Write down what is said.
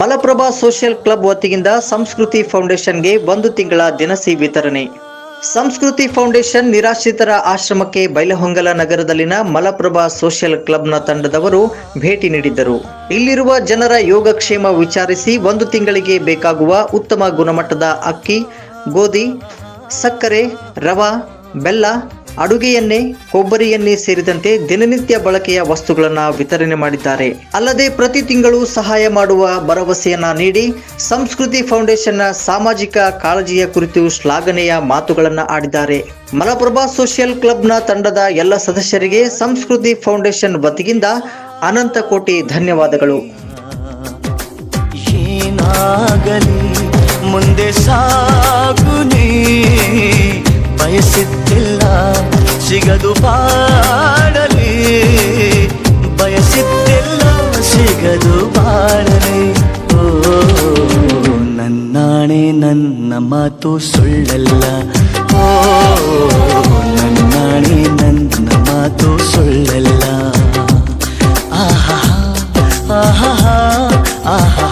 Malaprabha social club ವತಿಯಿಂದ ಸಂಸ್ಕೃತಿ ಫೌಂಡೇಶನ್ಗೆ ಒಂದು ತಿಂಗಳ ದಿನಸಿ ವಿತರಣೆ. ಸಂಸ್ಕೃತಿ ಫೌಂಡೇಶನ್ ನಿರಾಶ್ರಿತರ ಆಶ್ರಮಕ್ಕೆ ಬೈಲಹೊಂಗಲ ನಗರದಲ್ಲಿನ ಮಲಪ್ರಭಾ ಸೋಷಿಯಲ್ ಕ್ಲಬ್ನ ತಂಡದವರು ಭೇಟಿ ನೀಡಿದ್ದರು. ಇಲ್ಲಿರುವ ಜನರ ಯೋಗಕ್ಷೇಮ ವಿಚಾರಿಸಿ ಒಂದು ತಿಂಗಳಿಗೆ ಬೇಕಾಗುವ ಉತ್ತಮ ಗುಣಮಟ್ಟದ ಅಕ್ಕಿ, ಗೋಧಿ, ಸಕ್ಕರೆ, ರವಾ, ಬೆಲ್ಲ ಅಡುಗೆ ಎಣ್ಣೆ ಕೊಬ್ಬರಿ ಎಣ್ಣೆ ಸೇರಿದಂತೆ ದಿನನಿತ್ಯ ಬಳಕೆಯ ವಸ್ತುಗಳನ್ನು ವಿತರಣೆ ಮಾಡಿದ್ದಾರೆ. ಅಲ್ಲದೆ ಪ್ರತಿ ತಿಂಗಳು ಸಹಾಯ ಮಾಡುವ ಭರವಸೆಯನ್ನ ನೀಡಿ ಸಂಸ್ಕೃತಿ ಫೌಂಡೇಶನ್ನ ಸಾಮಾಜಿಕ ಕಾಳಜಿಯ ಕುರಿತು ಶ್ಲಾಘನೆಯ ಮಾತುಗಳನ್ನು ಆಡಿದ್ದಾರೆ. ಮಲಪ್ರಭಾ ಸೋಷಿಯಲ್ ಕ್ಲಬ್ನ ತಂಡದ ಎಲ್ಲ ಸದಸ್ಯರಿಗೆ ಸಂಸ್ಕೃತಿ ಫೌಂಡೇಶನ್ ವತಿಯಿಂದ ಅನಂತ ಕೋಟಿ ಧನ್ಯವಾದಗಳು. ಮುಂದೆ ಸಾಗುನಿ ಬಯಸಿದ್ದಿಲ್ಲ ಸಿಗದು ಬಾಡಲಿ ಬಯಸಿದ್ದೆಲ್ಲ ಸಿಗದು ಬಾಡಲಿ ಓ, ನನ್ನಾಣೆ ನನ್ನ ಮಾತು ಸುಳ್ಳಲ್ಲ. ಓ, ನನ್ನಾಣೆ ನನ್ನ ಮಾತು ಸುಳ್ಳಲ್ಲ. ಆಹಾ ಆಹಾ ಆಹಾ.